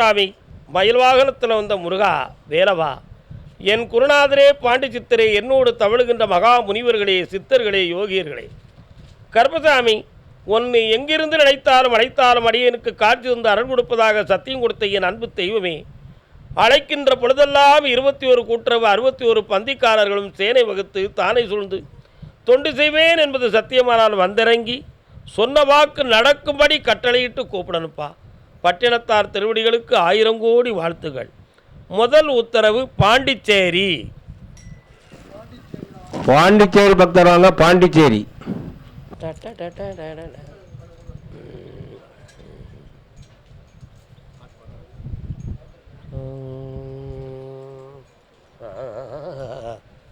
கருப்பசாமி மயில் வாகனத்தில் வந்த முருகா வேலவா என் குருநாதரே பாண்டி சித்தரே என்னோடு தவழுகின்ற மகா முனிவர்களே சித்தர்களே யோகியர்களே கருப்பசாமி உன்னை எங்கிருந்து நினைத்தாலும் அழைத்தாலும் அடியனுக்கு காட்சி தந்து அருள் கொடுப்பதாக சத்தியம் கொடுத்த என் அன்பு தெய்வமே அழைக்கின்ற பொழுதெல்லாம் இருபத்தி ஒரு கூட்டுறவு அறுபத்தி ஒரு பந்திக்காரர்களும் சேனை வகுத்து தானே சூழ்ந்து தொண்டு செய்வேன் என்பது சத்தியமானால் வந்திறங்கி சொன்ன வாக்கு நடக்கும்படி கட்டளையிட்டு கூப்பிடணுப்பா பட்டினத்தார் திருவடிகளுக்கு ஆயிரம் கோடி வாழ்த்துகள். முதல் உத்தரவு பாண்டிச்சேரி. பாண்டிச்சேரி பக்தர் வாங்க பாண்டிச்சேரி.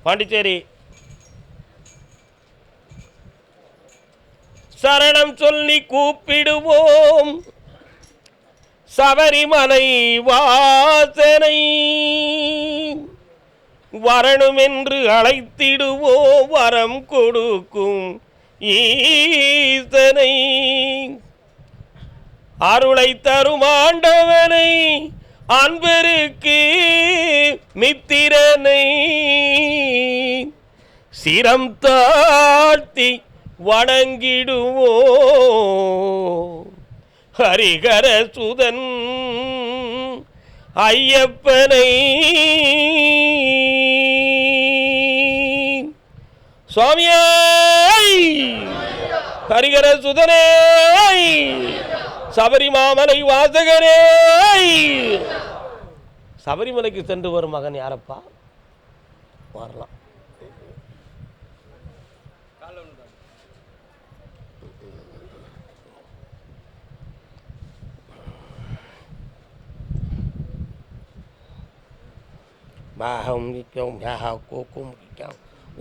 பாண்டிச்சேரி. சரணம் சொல்லி கூப்பிடுவோம். சபரிமலை வாசனை. வரணுமென்று அழைத்திடுவோ வரம் கொடுக்கும் ஈசனை. அருளை தரும் ஆண்டவனை அன்பருக்கு மித்திரனை. சிரம் தாழ்த்தி வணங்கிடுவோ ஹரிகர சுதன் ஐயப்பனை. சுவாமியாய்! ஹரிகர சுதனே! சபரிமாமலை வாசகரே சபரிமலைக்கு சென்று வரும் மகன் யாரப்பா? வரலாம். பாகம் விற்கும் கோக்கும் விற்கும்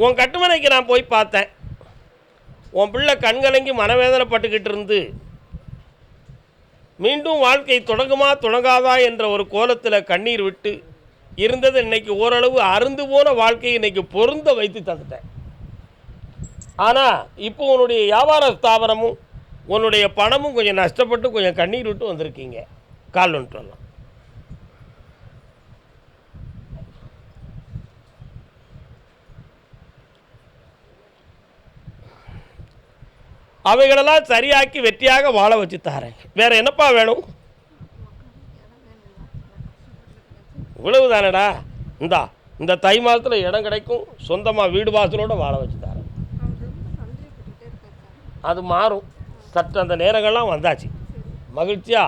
உன் கட்டுமனைக்கு நான் போய் பார்த்தேன். உன் பிள்ளை கண்கலங்கி மனவேதனைப்பட்டுக்கிட்டு இருந்து மீண்டும் வாழ்க்கை தொடங்குமா தொடங்காதா? என்ற ஒரு கோலத்தில் கண்ணீர் விட்டு இருந்தது இன்னைக்கு ஓரளவு அருந்து போன வாழ்க்கையை இன்னைக்கு பொருந்த வைத்து தந்துட்டேன். ஆனால் இப்போ உன்னுடைய வியாபார ஸ்தாபனமும் உன்னுடைய பணமும் கொஞ்சம் நஷ்டப்பட்டு கொஞ்சம் கண்ணீர் விட்டு வந்திருக்கீங்க. கால் வந்துட்டு அவைகளெல்லாம் சரியாக்கி வெற்றியாக வாழ வச்சு தாரேன். வேற என்னப்பா வேணும்? இவ்வளவு தானடா இந்தா இந்த தை மாதத்தில் இடம் கிடைக்கும் சொந்தமாக வீடு வாசலோடு வாழ வச்சு தரேன். அது மாறும். சற்று அந்த நேரங்கள்லாம் வந்தாச்சு. மகிழ்ச்சியா?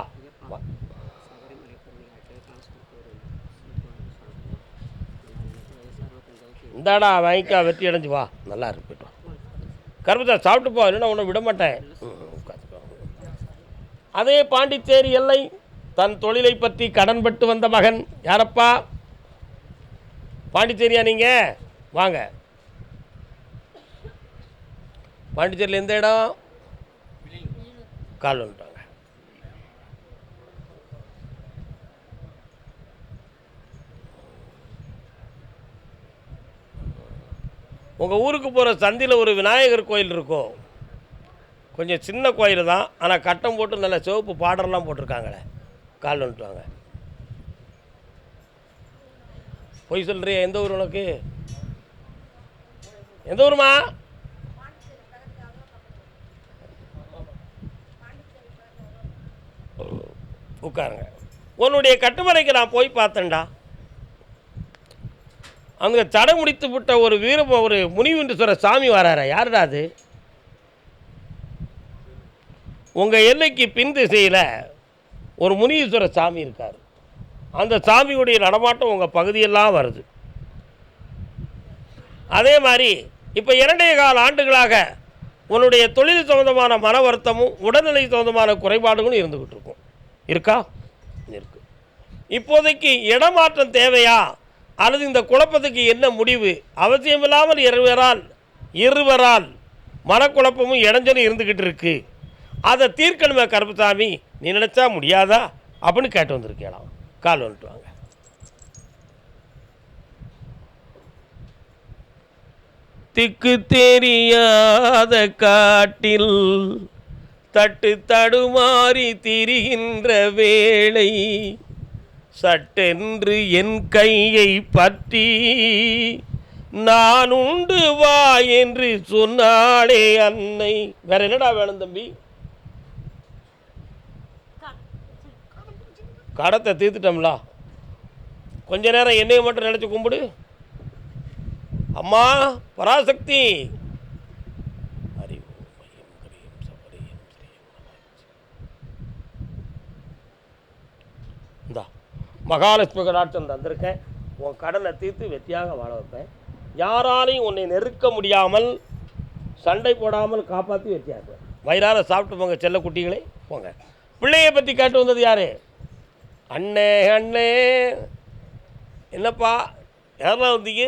இந்தாடா வாங்கிக்கா வெற்றி அடைஞ்சு வா. நல்லா இருக்கட்டும் கருப்பத்தா சாப்பிட்டு போ இல்லைன்னா உன்னை விட மாட்டேன். அதே பாண்டிச்சேரி எல்லை தன் தொழிலை பற்றி கடன்பட்டு வந்த மகன் யாரப்பா? பாண்டிச்சேரியா நீங்கள் வாங்க. பாண்டிச்சேரியில் எந்த இடம்? கால் வந்துட்டாங்க உங்கள் ஊருக்கு போகிற சந்தியில் ஒரு விநாயகர் கோயில் இருக்கும் கொஞ்சம் சின்ன கோயில் தான் ஆனால் கட்டம் போட்டு நல்ல சிவப்பு பாடரெலாம் போட்டிருக்காங்களே கால் வந்துட்டு வாங்க. பொய் சொல்கிறியா எந்த ஊர் உனக்கு? எந்த ஊருமா? உட்காருங்க. உன்னுடைய கட்டுமறைக்கு நான் போய் பார்த்தேன்டா. அங்கே தடை முடித்து விட்ட ஒரு வீர ஒரு முனிவென்று சாமி வராரா? யாருடா அது? உங்கள் எல்லைக்கு பின் திசையில் ஒரு முனீஸ்வர சாமி இருக்கார். அந்த சாமியுடைய நடமாட்டம் உங்கள் பகுதியெல்லாம் வருது. அதே மாதிரி இப்போ இரண்டே கால ஆண்டுகளாக உன்னுடைய தொழில் சம்மந்தமான மன வருத்தமும் உடல்நிலை சம்மந்தமான குறைபாடுகளும் இருந்துக்கிட்டு இருக்கும். இருக்கா? இருக்கு. இப்போதைக்கு இடமாற்றம் தேவையா? அல்லது இந்த குழப்பத்துக்கு என்ன முடிவு? அவசியமில்லாமல் இருவரால் இருவரால் மனக்குழப்பமும் இடைஞ்சலும் இருந்துக்கிட்டு இருக்கு. அதை தீர்க்கணுமே கருப்பசாமி நீ நினச்சா முடியாதா? அப்படின்னு கேட்டு வந்திருக்கலாம் கால் வந்துட்டு வாங்க. திக்கு தெரியாத காட்டில் தட்டு தடுமாறி திரிகின்ற வேளை சட்டென்று என் கையை பற்றி நான் உண்டு வா என்று சொன்னாளே அன்னை. வேற என்னடா வேணும் தம்பி? கடத்தை தீர்த்துட்டோம்லா. கொஞ்ச நேரம் என்னையை மட்டும் நினச்சி கும்பிடு. அம்மா பராசக்தி. மகாலட்சுமி கடாட்சம் தந்திருக்கேன். உன் கடனை தீர்த்து வெற்றியாக வாழ வைப்பேன். யாராலையும் உன்னை நெருக்க முடியாமல் சண்டை போடாமல் காப்பாற்றி வெற்றியாக்குவேன் வயிறார சாப்பிட்டு போங்க செல்ல குட்டிகளே. போங்க. பிள்ளையை பற்றி கேட்டு வந்தது யார்? அண்ணே அண்ணே. என்னப்பா? யாரெல்லாம் வந்தீங்க?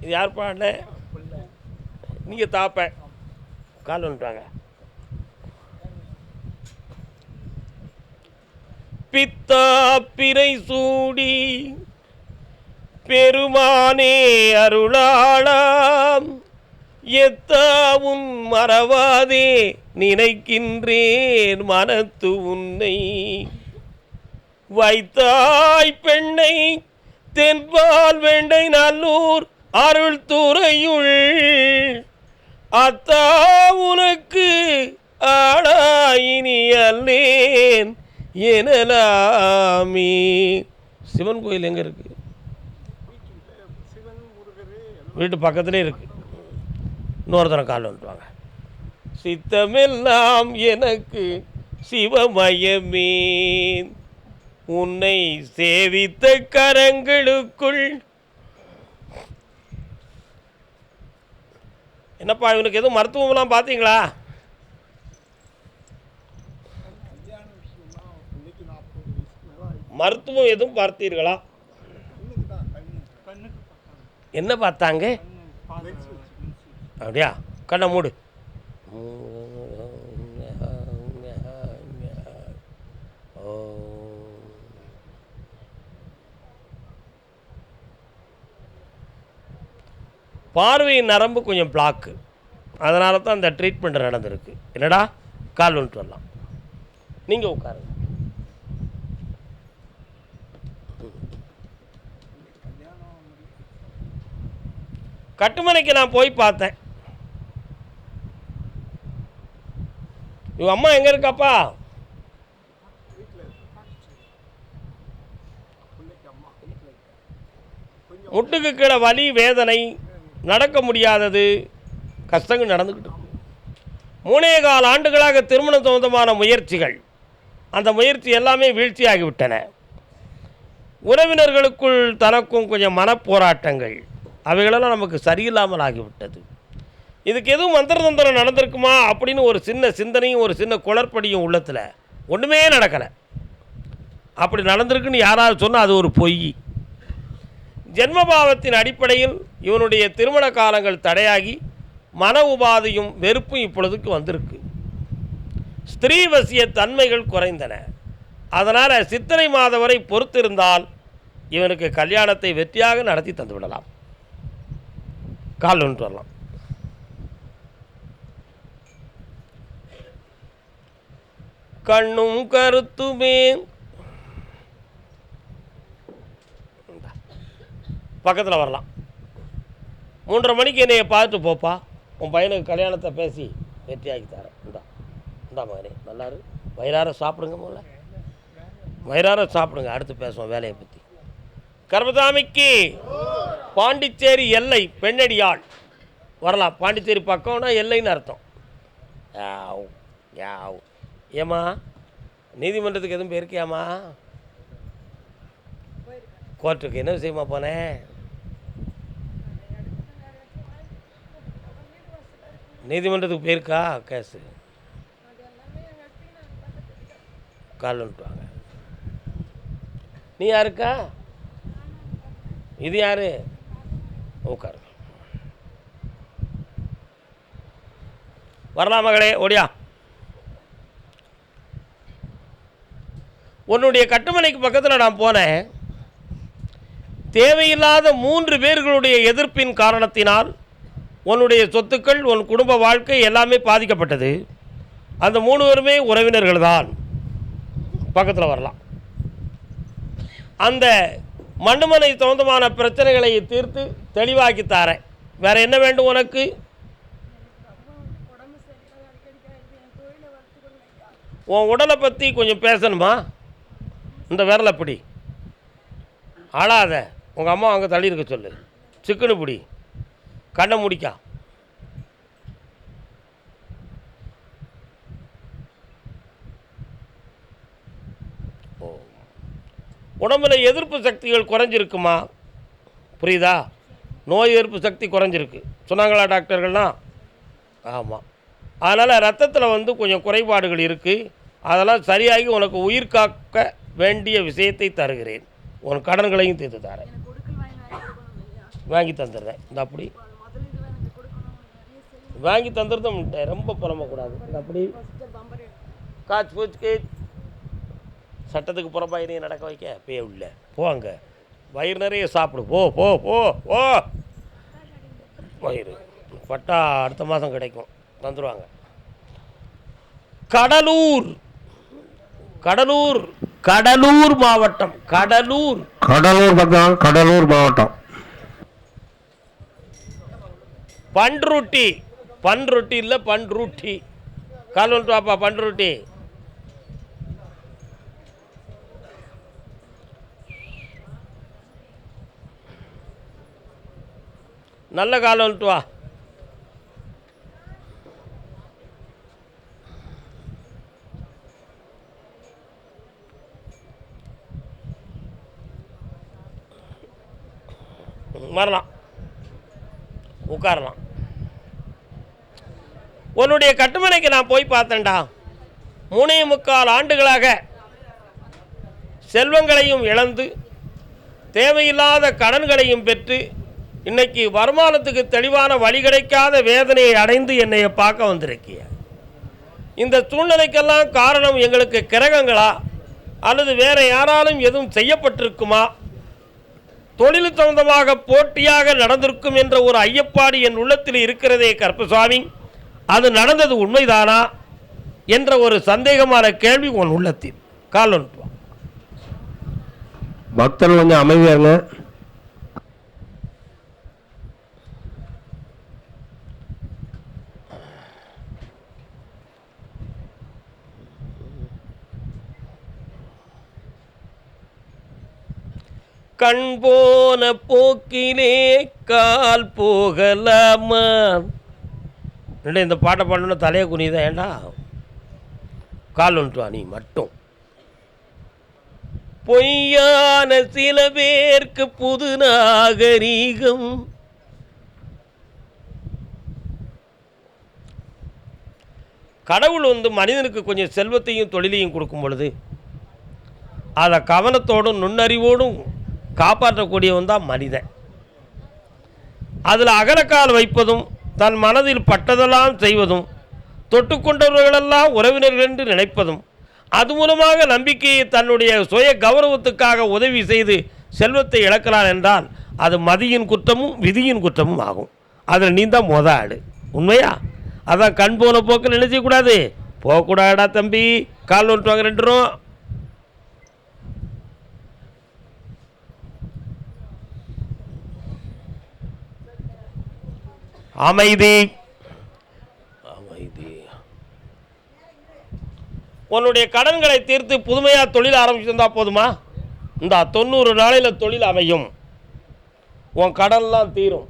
இது யாருப்பா அண்ணே? நீங்கள் தாப்பேன் கால் வந்துட்டாங்க. பித்தா பிறை சூடி பெருமானே அருளாளாம். எத்தாவும் மறவாதே நினைக்கின்றேன் மனத்து உன்னை. வைத்தாய் பெண்ணை தென்பால் வெண்டை நல்லூர் அருள் துறையுள். அத்தா உனக்கு ஆளாயினி அல்லேன். எனலாமே சிவன் கோயில் எங்கே இருக்கு? வீட்டு பக்கத்துலேயே இருக்கு. இன்னொருத்தரம் கால் வந்துடுவாங்க சித்தமெல்லாம் எனக்கு சிவமயமே. உன்னை சேவித்த கரங்களுக்குள். என்னப்பா இவனுக்கு எதுவும் மருத்துவம்லாம் பார்த்தீங்களா? மருத்துவம் எதுவும் பார்த்தீர்களா? என்ன பார்த்தாங்க? அப்படியா? கண்ணை மூடு. பார்வையின் நரம்பு கொஞ்சம் பிளாக்கு அதனால தான் அந்த ட்ரீட்மெண்ட் நடந்திருக்கு. என்னடா? கால் வந்துட்டு வரலாம். நீங்கள் உட்காருங்க. கட்டுமனைக்கு நான் போய் பார்த்தேன். இவ அம்மா எங்க இருக்காப்பா? முட்டுக்கு கீழே வலி வேதனை நடக்க முடியாதது கஷ்டங்கள் நடந்துக்கிட்டு மூணே கால ஆண்டுகளாக திருமணம் சம்பந்தமான முயற்சிகள். அந்த முயற்சி எல்லாமே வீழ்ச்சியாகிவிட்டன. உறவினர்களுக்குள் தனக்கும் கொஞ்சம் மனப்போராட்டங்கள். அவைகளெல்லாம் நமக்கு சரியில்லாமல் ஆகிவிட்டது. இதுக்கு எதுவும் மந்திர தந்திரம் நடந்திருக்குமா அப்படின்னு ஒரு சின்ன சிந்தனையும் ஒரு சின்ன குளறுபடியும் உள்ளத்தில் ஒன்றுமே நடக்கலை. அப்படி நடந்திருக்குன்னு யாராவது சொன்னால் அது ஒரு பொய். ஜென்மபாவத்தின் அடிப்படையில் இவனுடைய திருமண காலங்கள் தடையாகி மன உபாதையும் வெறுப்பும் இப்பொழுதுக்கு வந்திருக்கு. ஸ்திரீவசிய தன்மைகள் குறைந்தன. அதனால் சித்திரை மாதம் வரை பொறுத்திருந்தால் இவனுக்கு கல்யாணத்தை வெற்றியாக நடத்தி தந்துவிடலாம். கால் வந்துட்டு வரலாம். கண்ணும் கருத்துமே. பக்கத்தில் வரலாம். மூன்றரை மணிக்கு என்னைய பார்த்துட்டு போப்பா. உன் பையனுக்கு கல்யாணத்தை பேசி வெற்றியாக்கி தரேன். இந்தா. இந்தா மகனே நல்லாரு வயிறார சாப்பிடுங்க முதல்ல. வயிறார சாப்பிடுங்க. அடுத்து பேசுவோம் வேலையை பற்றி கர்மசாமிக்கு பாண்டிச்சேரி எல்லை பெண்ணடியாள். வரலாம். பாண்டிச்சேரி பக்கம்னா எல்லைன்னு அர்த்தம். யாவ் யாவ். ஏம்மா? நீதிமன்றத்துக்கு எதுவும் போயிருக்கியாமா கோர்ட்டுக்கு என்ன விஷயமா போனேன் நீதிமன்றத்துக்கு போயிருக்கா? கேஸு. கால் வாங்க நீ யாருக்கா? இது யாரு? உட்காரு வரலாம் மகளே ஓடியா. உன்னுடைய கட்டுமனைக்கு பக்கத்தில் நான் போனேன். தேவையில்லாத மூன்று பேர்களுடைய எதிர்ப்பின் காரணத்தினால் உன்னுடைய சொத்துக்கள் உன் குடும்ப வாழ்க்கை எல்லாமே பாதிக்கப்பட்டது. அந்த மூணு பேருமே உறவினர்கள் தான் பக்கத்தில் வரலாம். அந்த மண்ணுமனை சொந்தமான பிரச்சனைகளை தீர்த்து தெளிவாக்கி தாரேன். வேற என்ன வேண்டும் உனக்கு? உன் உடலை பற்றி கொஞ்சம் பேசணுமா? இந்த விரலை பிடி. ஆளாத உங்கள் அம்மா அங்கே தள்ளியிருக்க சொல்லு. சிக்கனு பிடி. கண்ணை முடிக்கா. உடம்புல எதிர்ப்பு சக்திகள் குறைஞ்சிருக்குமா? புரியுதா? நோய் எதிர்ப்பு சக்தி குறைஞ்சிருக்கு. சொன்னாங்களா டாக்டர்கள்லாம் ஆமாம் அதனால் ரத்தத்தில் வந்து கொஞ்சம் குறைபாடுகள் இருக்குது அதெல்லாம் சரியாகி உனக்கு உயிர் காக்க வேண்டிய விஷயத்தை தருகிறேன். உன் கடன்களையும் தீர்த்து தரேன். வாங்கி தந்துடுறேன். இந்த அப்படி. வாங்கி தந்துருந்தோம் ரொம்ப புலம்பக்கூடாது இந்த அப்படி. காய்ச்சி பூச்சிக்கு சட்டத்துக்கு புறம்பாயினே நடக்க வைக்க? பே உள்ள. போ அங்க. வயிறு நிறைய சாப்பிடு. போ போ போ போ. வயிறு. பட்டா அடுத்த மாதம் கிடைக்கும். தந்துடுவாங்க கடலூர். கடலூர். கடலூர் மாவட்டம். கடலூர். கடலூர் பக்கம் கடலூர் மாவட்டம். பன்ருட்டி பன்ருட்டி இல்லை பன்ருட்டி கால் வந்துட்டு வாப்பா பன்ருட்டி நல்ல காலம் வந்துட்டு வா. வரலாம் உட்காரலாம். உன்னுடைய கட்டுமனைக்கு நான் போய் பார்த்தேன்டா. மூணே முக்கால் ஆண்டுகளாக செல்வங்களையும் இழந்து தேவையில்லாத கடன்களையும் பெற்று இன்னைக்கு வருமானத்துக்கு தெளிவான வழி கிடைக்காத வேதனையை அடைந்து என்னை பார்க்க வந்திருக்கிய. இந்த சூழ்நிலைக்கெல்லாம் காரணம் எங்களுக்கு கிரகங்களா? அல்லது வேற யாராலும் எதுவும் செய்யப்பட்டிருக்குமா? தொழில் சம்பந்தமாக போட்டியாக நடந்திருக்கும் என்ற ஒரு ஐயப்பாடு என் உள்ளத்தில் இருக்கிறதே கருப்பசாமி. அது நடந்தது உண்மைதானா? என்ற ஒரு சந்தேகமான கேள்வி உன் உள்ளத்தில். கால் பக்தர்கள் கொஞ்சம் அமைதியாருங்க கண் போன போக்கிலே கால் போகலாமா? இல்லை இந்த பாட்டை பாடணும்னா தலையை குனிதான் ஏண்டா? கால் ஒன்று நீ மட்டும். பொய்யான சில பேருக்கு புது நாகரீகம். கடவுள் வந்து மனிதனுக்கு கொஞ்சம் செல்வத்தையும் தொழிலையும் கொடுக்கும் பொழுது அதை கவனத்தோடும் நுண்ணறிவோடும் காப்பாற்றக்கூடியவன் தான் மனிதன். அதில் அகலக்கால் வைப்பதும் தன் மனதில் பட்டதெல்லாம் செய்வதும் தொட்டுக்கொண்டவர்களெல்லாம் உறவினர்கள் என்று நினைப்பதும் அது மூலமாக நம்பிக்கையை தன்னுடைய சுய கௌரவத்துக்காக உதவி செய்து செல்வத்தை இழக்கிறான் என்றால் அது மதியின் குற்றமும் விதியின் குற்றமும் ஆகும். அதில் நீ தான் மொத ஆடு. உண்மையா? அதான் கண் போன போக்கு நினைச்சக்கூடாது போகக்கூடாடா தம்பி. கால் ஒன்று வாங்க ரெண்டு ரூபா. அமைதி. அமைதி. உன்னுடைய கடன்களை தீர்த்து புதுமையாக தொழில் ஆரம்பிச்சிருந்தா போதுமா? இந்த தொண்ணூறு நாளையில் தொழில் அமையும். உன் கடன்லாம் தீரும்.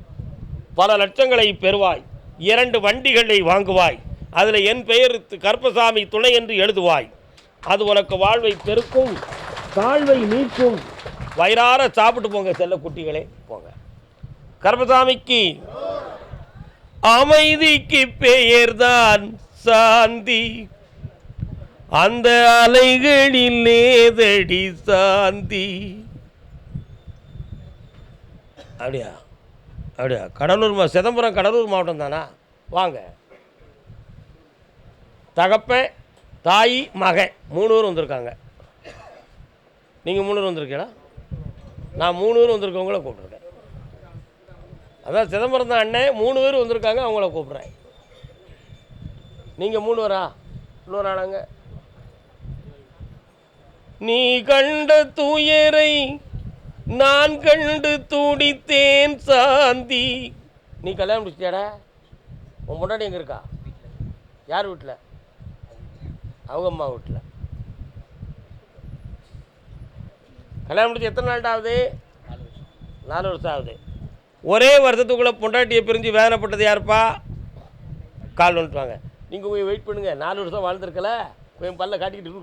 பல லட்சங்களை பெறுவாய். இரண்டு வண்டிகளை வாங்குவாய். அதில் என் பெயர் கருப்பசாமி துணை என்று எழுதுவாய். அது உனக்கு வாழ்வை பெருக்கும் தாழ்வை நீக்கும் வயிறார சாப்பிட்டு போங்க செல்ல குட்டிகளே போங்க. கருப்பசாமிக்கு அமைதிக்கு பெயர்தான் சாந்தி. அந்த அலைகளில் நேதடி சாந்தி. அப்படியா? அப்படியா? கடலூர் மா சிதம்பரம் கடலூர் மாவட்டம் தானா? வாங்க. தகப்பன் தாய் மகன் மூணு பேர் வந்திருக்காங்க. நீங்கள் மூணு பேர் வந்திருக்கீங்களா? நான் மூணு பேர் வந்திருக்கவங்கள கூப்பிட்றேன். அதான் சிதம்பரம் தான் அண்ணன் மூணு பேர் வந்திருக்காங்க அவங்கள கூப்பிட்றேன். நீங்கள் மூணு பேரா? இன்னொரு ஆளாங்க. நீ கண்ட துயரை நான் கண்டு துடித்தேன் சாந்தி. நீ கல்யாணம் முடிச்சிட்டியாடா? உன் முன்னாடி எங்கே இருக்கா? யார் வீட்டில் அவங்க அம்மா வீட்டில் கல்யாணம் முடிச்சு எத்தனை நாள் ஆகுது? நாலு வருஷம் ஆகுது. ஒரே வருஷத்துக்குள்ளே பொண்டாட்டியை பிரிஞ்சு வேதனைப்பட்டது யாருப்பா? கால் வந்துட்டுவாங்க நீங்கள் போய் வெயிட் பண்ணுங்க. நாலு வருஷம் வாழ்ந்துருக்கல. போய் பல்ல காட்டிக்கிட்டு இரு.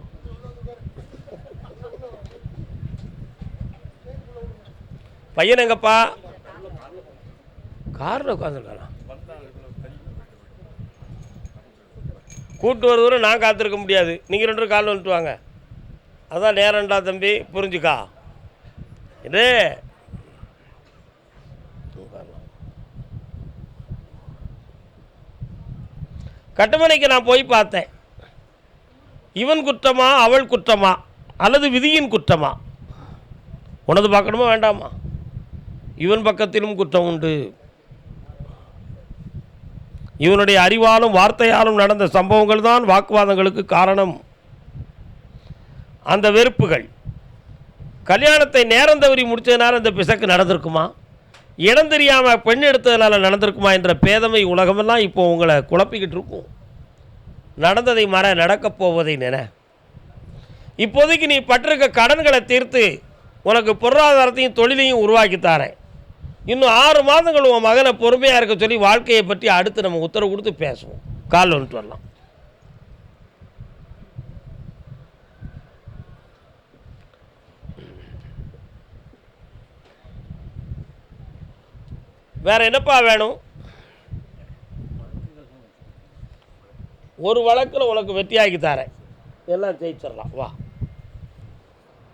பையன் எங்கப்பா? காரில் உட்காந்துருக்கானா கூட்டு வர தூரம் நான் காத்திருக்க முடியாது. நீங்கள் ரெண்டு பேரும் காலில் வந்துட்டு வாங்க அதான் நேரம்டா தம்பி. புரிஞ்சுக்கா? இது கட்டுமனைக்கு நான் போய் பார்த்தேன். இவன் குற்றமா அவள் குற்றமா அல்லது விதியின் குற்றமா? உனது பார்க்கணுமா வேண்டாமா? இவன் பக்கத்திலும் குற்றம் உண்டு. இவனுடைய அறிவாலும் வார்த்தையாலும் நடந்த சம்பவங்கள் தான் வாக்குவாதங்களுக்கு காரணம். அந்த வெறுப்புகள். கல்யாணத்தை நேரம் தவறி முடிச்சதுனால இந்த பிசக்கு நடந்திருக்குமா? இடம் தெரியாமல் பெண் எடுத்ததுனால நடந்திருக்குமா என்ற பேதமை உலகமெல்லாம் இப்போ உங்களை குழப்பிக்கிட்டு இருக்கும். நடந்ததை மற நடக்கப் போவதை நின. இப்போதைக்கு நீ பட்டிருக்க கடன்களை தீர்த்து உனக்கு பொருளாதாரத்தையும் தொழிலையும் உருவாக்கி தாரேன். இன்னும் ஆறு மாதங்கள் உன் மகனை பொறுமையாக இருக்க சொல்லி வாழ்க்கையை பற்றி அடுத்து நம்ம உத்தரவு கொடுத்து பேசுவோம். கால் வந்துட்டு வரலாம். வேறு என்னப்பா வேணும்? ஒரு வழக்கில் உனக்கு வெற்றியாகி தரேன். எல்லாம் ஜெயிச்சிடலாம். வா.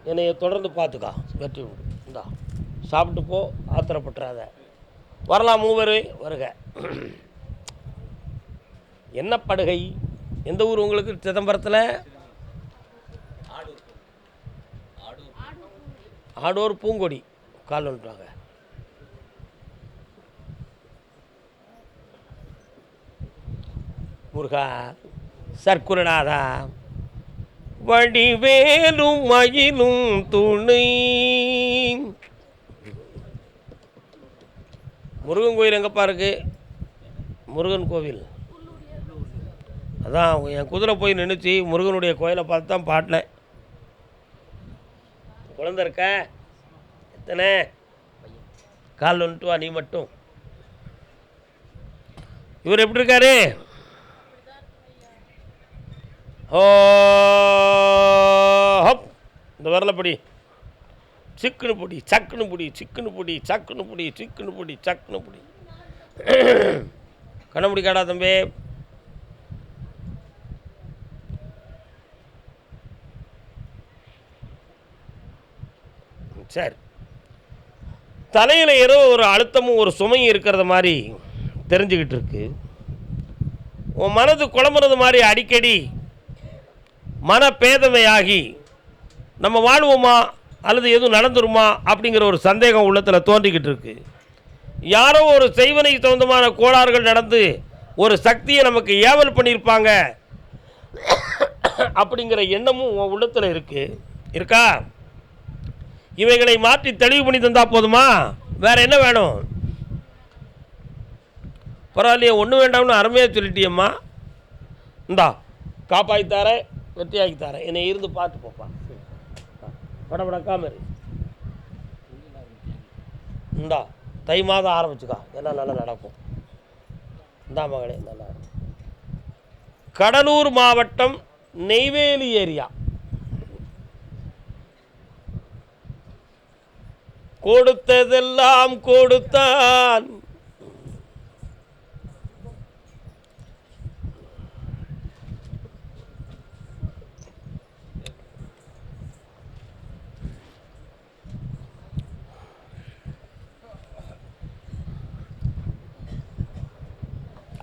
என்னைய தொடர்ந்து பார்த்துக்கா. வெற்றி உண்டு. இந்தா. சாப்பிட்டு போ. ஆத்திரப்பட்டுறாத. வரலாம் மூவர் வருக. என்ன படுகை? எந்த ஊர் உங்களுக்கு? சிதம்பரத்தில்? ஆடோர் பூங்கொடி. கால் வந்துட்டாங்க. முருகா சர்க்குருநாதா வடிவேலும் மயிலும் துணை. முருகன் கோயில் எங்கப்பா இருக்கு? முருகன் கோவில். அதான் என் குதிரை போய் நின்றுச்சு முருகனுடைய கோயிலை பார்த்து தான் பாட்டினேன். குழந்த இருக்க? எத்தனை? கால் வந்துட்டு வா நீ மட்டும். இவர் எப்படி இருக்காரு? ஹப். இந்த வரல படி. சிக்குன்னு பொடி சக்குனு பொடி சிக்குனு பொடி சக்குனு பொடி சிக்குனு பொடி சக்குனு பொடி. கண்ண காடா தம்பி. சரி. தலையில் ஏதோ ஒரு அழுத்தமும் ஒரு சுமையும் இருக்கிறத மாதிரி தெரிஞ்சுக்கிட்டு இருக்கு. உன் மனது குழம்புறது மாதிரி அடிக்கடி மனப்பேதமையாகி நம்ம வாழ்வோமா அல்லது எதுவும் நடந்துருமா அப்படிங்கிற ஒரு சந்தேகம் உள்ளத்தில் தோன்றிக்கிட்டு இருக்கு. யாரோ ஒரு செய்வனைக்கு சொந்தமான கோளாறுகள் நடந்து ஒரு சக்தியை நமக்கு ஏவல் பண்ணியிருப்பாங்க அப்படிங்கிற எண்ணமும் உன் உள்ளத்தில் இருக்கு. இருக்கா? இவைகளை மாற்றி தெளிவு பண்ணி தந்தால் போதுமா? வேற என்ன வேணும்? பரவாயில்லையே ஒன்றும் வேண்டாம்னு அருமையாக சொல்லிட்டியம்மா. இந்தா காப்பாற்றி வெற்றியாக்கி தரேன். என்னை இருந்து பார்த்து போப்பா படபடக்காம இரு. இந்தா தை மாதம் ஆரம்பிச்சுக்கா. எல்லாம் நல்லா நடக்கும். இந்தா மகளே நல்லா இருக்கும். கடலூர் மாவட்டம் நெய்வேலி ஏரியா. கொடுத்ததெல்லாம் கொடுத்தான்.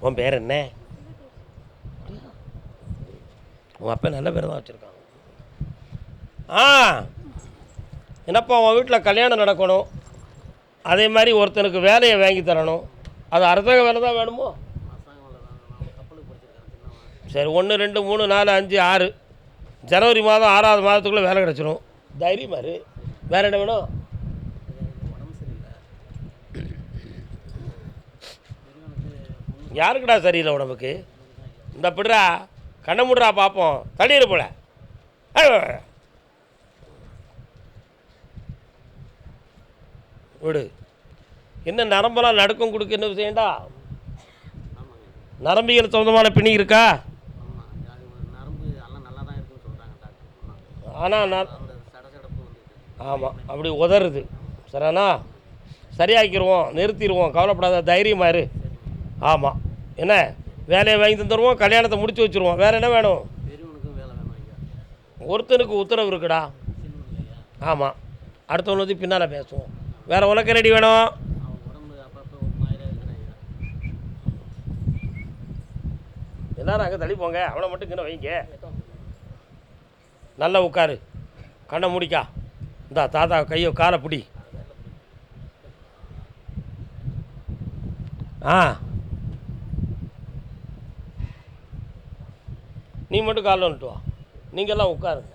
உன் பேர் என்ன? உன் அப்பா நல்ல பேர் தான் வச்சுருக்காங்க. ஆ என்னப்பா உன் வீட்டில் கல்யாணம் நடக்கணும். அதே மாதிரி ஒருத்தனுக்கு வேலையை வாங்கி தரணும். அது அரசாங்க வேலை தான் வேணுமோ? சரி ஒன்று ரெண்டு மூணு நாலு அஞ்சு ஆறு. ஜனவரி மாதம் ஆறாவது மாதத்துக்குள்ளே வேலை கிடச்சிரும். தைரியமா வேறு என்ன வேணும்? யாருக்குடா சரியில்லை உடம்புக்கு? இந்த பிடுறா கண்ணை முடுறா பார்ப்போம் தள்ளிடு போல. விடு. என்ன நரம்பெல்லாம் நடுக்கம் கொடுக்க என்ன விஷயம்டா நரம்பியல் சொந்தமான பிணி இருக்கா? நரம்பு எல்லாம் சொல்கிறாங்க ஆனால் நான் அந்த ஆமாம் அப்படி உதறுது. சரிண்ணா சரியாக்கிடுவோம் நிறுத்திடுவோம் கவலைப்படாத தைரியமாக இரு. ஆமாம் என்ன? வேலையை வாங்கி தந்துடுவோம் கல்யாணத்தை முடிச்சு வச்சுருவோம். வேறு என்ன வேணும்? ஒருத்தனுக்கு உத்தரவு இருக்குடா. ஆமாம் அடுத்தவன் வந்து பின்னால் பேசுவோம். வேறு உலக்க ரெடி வேணும்? எல்லாரும் அங்கே தள்ளி போங்க. அவனை மட்டும் இங்கே வைங்க. நல்லா உட்காரு. கண்ணை முடிக்கா. இந்தா தாத்தா கையோ காலை பிடி. ஆ. நீ மட்டும் காலில் வந்துட்டு வா. நீங்கள்லாம் உட்காருங்க.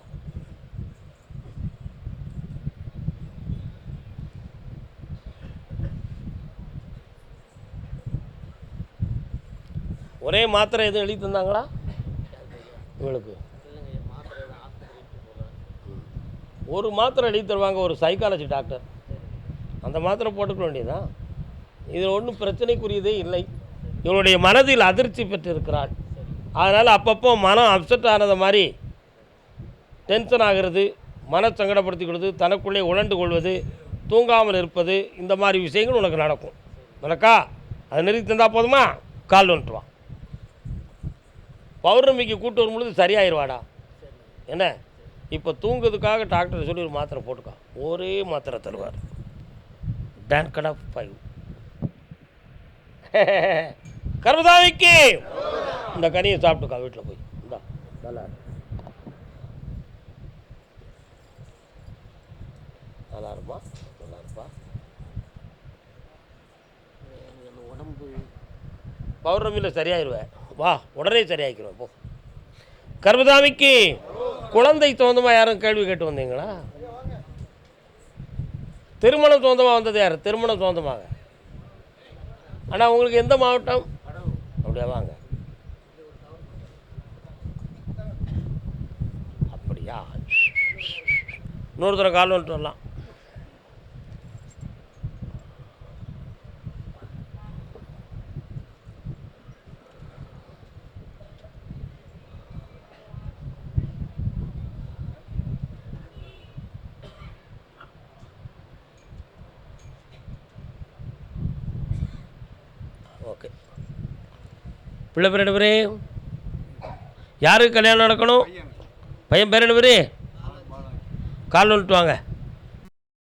ஒரே மாத்திரை எதுவும் எழுதி தந்தாங்களா? இவளுக்கு ஒரு மாத்திரை எழுதி தருவாங்க ஒரு சைக்காலஜி டாக்டர் அந்த மாத்திரை போட்டுக்க வேண்டியதான் இதில் ஒன்றும் பிரச்சனைக்குரியதே இல்லை. இவளுடைய மனதில் அதிர்ச்சி பெற்றிருக்கிறாள். அதனால் அப்பப்போ மனம் அப்செட் ஆனது மாதிரி டென்ஷன் ஆகிறது மன சங்கடப்படுத்திக்கிறது தனக்குள்ளே உழண்டு கொள்வது தூங்காமல் இருப்பது இந்த மாதிரி விஷயங்கள் உனக்கு நடக்கும். நடக்கா அதை நிறுத்தி தந்தால் போதுமா? கால் வந்துட்டுவான் பௌர்ணமிக்கு கூட்டு வரும்பொழுது சரியாயிருவாடா. என்ன? இப்போ தூங்குறதுக்காக டாக்டர் சொல்லி ஒரு மாத்திரை போட்டுக்கோ. ஒரே மாத்திரை தருவார். டேன் கடா ஃபைவ் கர்மதாமிக்கு இந்த கனியை சாப்பிட்டுக்கா வீட்டில் போய். இந்தா நல்லா. நல்லா இருப்பா நல்லா இருப்பா உடம்பு. பௌர்ணமியில் சரியாயிருவேன் வா உடனே சரியாக்கிடுவேன் போ. கர்மதாமிக்கு குழந்தை சொந்தமாக யாரும் கேள்வி கேட்டு வந்தீங்களா? திருமணம் சொந்தமாக வந்தது யார்? திருமணம் சொந்தமாக ஆனால் உங்களுக்கு எந்த மாவட்டம்? அப்படியா? வாங்க. அப்படியா? இன்னொரு தடவை கால் வந்துட்டு வரலாம். பிள்ளை பேர் என்ன பேர் யாருக்கு கல்யாணம் நடக்கணும்? பையன் பேர் என்ன பேர் கால் நோட்டு வாங்க.